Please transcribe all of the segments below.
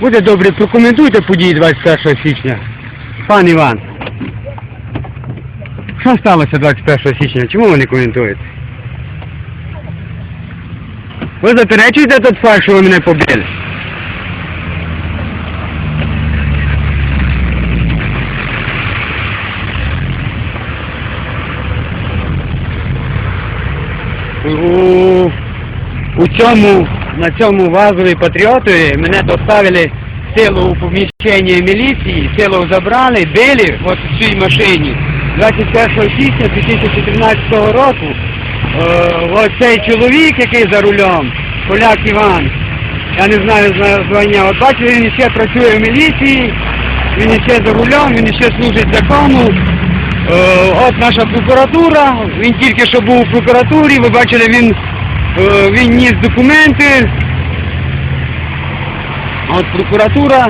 Буде добре, прокоментуйте події 21 січня. Пан Іван. Що сталося 21 січня? Чому ви не коментуєте? Ви заперечуєте тот факт, що ви мене побили? У, у цьому, на цьому вазові патріоти мене доставили село у поміщення міліції, село забрали, били от в цій машині 21 січня 2014 року. Е, от цей чоловік, який за рулем, поляк Іван, я не знаю зна- звання, от бачите, він ще працює в міліції, він ще за рулем, він ще служить закону. Е, от наша прокуратура, він тільки що був у прокуратурі, ви бачили, він, е, він ніс документи. От прокуратура.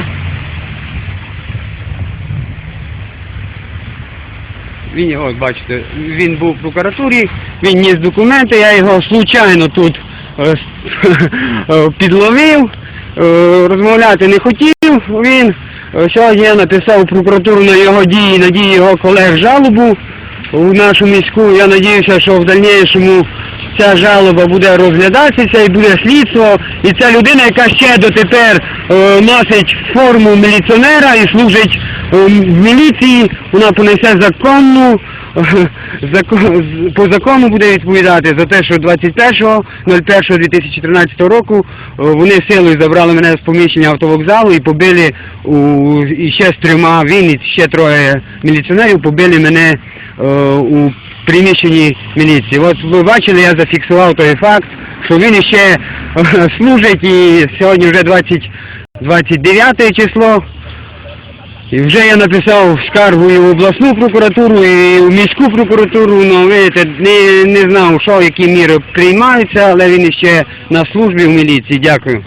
Він, от бачите, він був в прокуратурі, він ніс документи, я його случайно тут е, підловив, розмовляти не хотів він. Сьогодні я написав прокуратуру на його дії, на дії його колег жалобу в нашу міську. Я сподіваюся, що в дальнішому ця жалоба буде розглядатися і буде слідство. І ця людина, яка ще дотепер е, носить форму міліціонера і служить е, в міліції, вона понесе законну, закон, по закону буде відповідати за те, що 21.01.2013 року е, вони силою забрали мене з поміщення автовокзалу і побили у, ще з трьома, він і ще троє міліціонерів побили мене е, у приміщенні міліції. От ви бачили, я зафіксував той факт, що він ще е, служить і сьогодні вже 20, 29 число. І вже я написав скаргу і в обласну прокуратуру, і в міську прокуратуру, ну видите, не, не знав, що, які міри приймаються, але він ще на службі в міліції. Дякую.